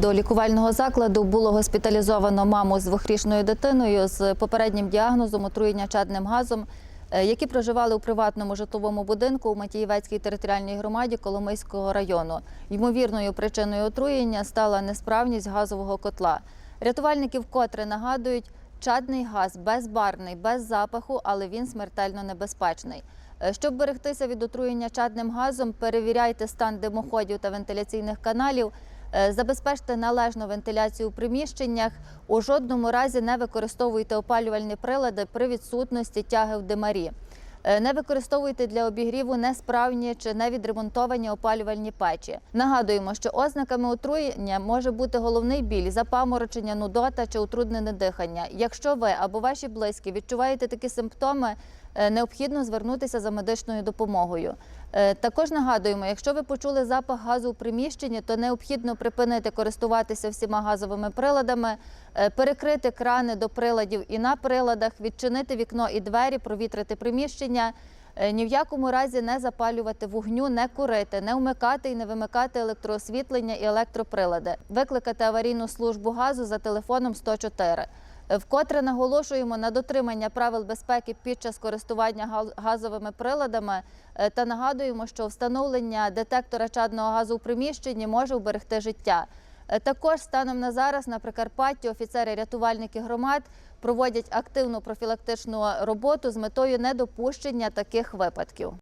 До лікувального закладу було госпіталізовано маму з двохрічною дитиною з попереднім діагнозом отруєння чадним газом, е, які проживали у приватному житловому будинку у Матіївецькій територіальній громаді Коломийського району. Ймовірною причиною отруєння стала несправність газового котла. Рятувальники вкотре нагадують, чадний газ безбарний, без запаху, але він смертельно небезпечний. Е, Щоб берегтися від отруєння чадним газом, перевіряйте стан димоходів та вентиляційних каналів. Е, Забезпечте належну вентиляцію у приміщеннях. У жодному разі не використовуйте опалювальні прилади при відсутності тяги в димарі. Е, Не використовуйте для обігріву несправні чи невідремонтовані опалювальні печі. Нагадуємо, що ознаками отруєння може бути головний біль, запаморочення, нудота чи утруднене дихання. Якщо ви або ваші близькі відчуваєте такі симптоми, е, необхідно звернутися за медичною допомогою. Е, Також нагадуємо, якщо ви почули запах газу у приміщенні, то необхідно припинити користуватися всіма газовими приладами, е, перекрити крани до приладів і на приладах, відчинити вікно і двері, провітрити приміщення. Е, Ні в якому разі не запалювати вогню, не курити, не вмикати і не вимикати електроосвітлення і електроприлади, викликати аварійну службу газу за телефоном 104. Вкотре наголошуємо на дотримання правил безпеки під час користування газовими приладами е, та нагадуємо, що встановлення детектора чадного газу у приміщенні може уберегти життя. Е, Також станом на зараз на Прикарпатті офіцери-рятувальники громад проводять активну профілактичну роботу з метою недопущення таких випадків.